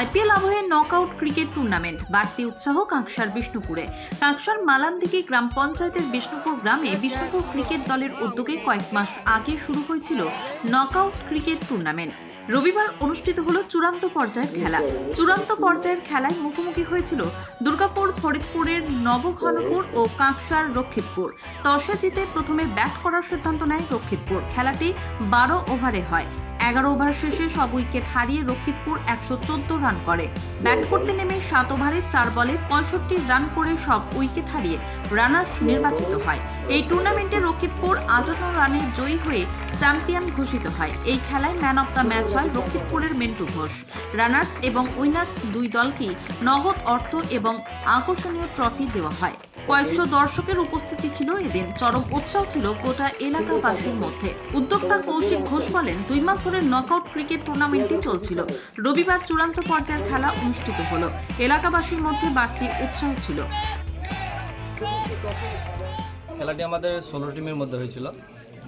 IPL আবহে knockout cricket tournament বাড়তি উৎসাহ কাঁকসার বিষ্ণুপুরে। কাঁকসার মালানদিঘি গ্রাম পঞ্চায়েতের বিষ্ণুপুর গ্রামে বিষ্ণুপুর ক্রিকেট দলের উদ্যোগে কয়েক মাস আগে শুরু হয়েছিল নকআউট ক্রিকেট টুর্নামেন্ট রবিবার অনুষ্ঠিত হলো চূড়ান্ত পর্যায়ের খেলা। চূড়ান্ত পর্যায়ের খেলায় মুখোমুখি হয়েছিল দুর্গাপুর, ফরিদপুরের নবঘনপুর ও কাঁকসার রক্ষিতপুর। টসে জিতে প্রথমে ব্যাট করার সিদ্ধান্ত নেয় রক্ষিতপুর। খেলাটি বারো ওভারে হয়। এগারো ওভার শেষে সব উইকেট হারিয়ে রক্ষিতপুর একশো চোদ্দ রান করে। ব্যাট করতে নেমে সাত ওভারে চার বলে পঁয়ষট্টি রান করে সব উইকেট হারিয়ে রানার্স নির্বাচিত হয়। এই টুর্নামেন্টে রক্ষিতপুর আটান্ন রানে জয়ী হয়ে চ্যাম্পিয়ন ঘোষিত হয়। এই খেলায় ম্যান অব দ্য ম্যাচ হয় রক্ষিতপুরের মেন্টু ঘোষ। রানার্স এবং উইনার্স দুই দলকেই নগদ অর্থ এবং আকর্ষণীয় ট্রফি দেওয়া হয়। কয়েকশো দর্শকের উপস্থিতি ছিল এদিন। চরম উৎসাহ ছিল গোটা এলাকাবাসীর মধ্যে। উদ্যোক্তা কৌশিক ঘোষ বলেন, দুই মাস ধরে নকআউট ক্রিকেট টুর্নামেন্টটি চলছিল। রবিবার চূড়ান্ত পর্যায়ের খেলা অনুষ্ঠিত হলো। এলাকাবাসীর মধ্যে বাড়তি উৎসাহ ছিল। খেলাটি আমাদের ষোলো টিমের মধ্যে হয়েছিল।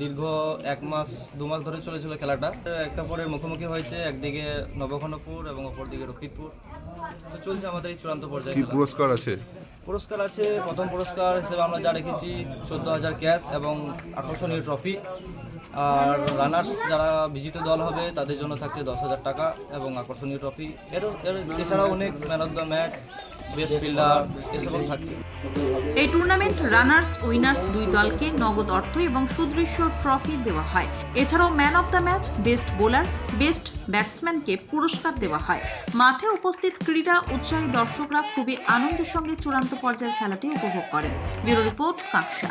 দীর্ঘ এক মাস দু মাস ধরে চলেছিল খেলাটা। একটা পরের মুখোমুখি হয়েছে একদিকে নবখনপুর এবং অপরদিকে রক্ষিতপুর। তো চলছে আমাদের এই চূড়ান্ত পর্যায়ে পুরস্কার আছে? পুরস্কার আছে প্রথম পুরস্কার হিসেবে আমরা যা রেখেছি চোদ্দ হাজার ক্যাশ এবং আকর্ষণীয় ট্রফি। আর রানার্স যারা বিজিত দল হবে, তাদের জন্য থাকছে দশ হাজার টাকা এবং আকর্ষণীয় ট্রফি এর, এছাড়াও অনেক man of the match best fielder এসবও থাকছে। এই টুর্নামেন্ট রানার্স উইনার্স দুই দলকে নগদ অর্থ এবং সুদৃশ্য ট্রফি দেওয়া হয়। এছাড়াও man of the match best bowler best ব্যাটসম্যানকে পুরস্কার দেওয়া হয়। মাঠে উপস্থিত ক্রীড়া উৎসাহী দর্শকরা খুবই আনন্দের সঙ্গে চূড়ান্ত পর্যায়ের খেলাটি উপভোগ করেন। Bureau report Kaksa.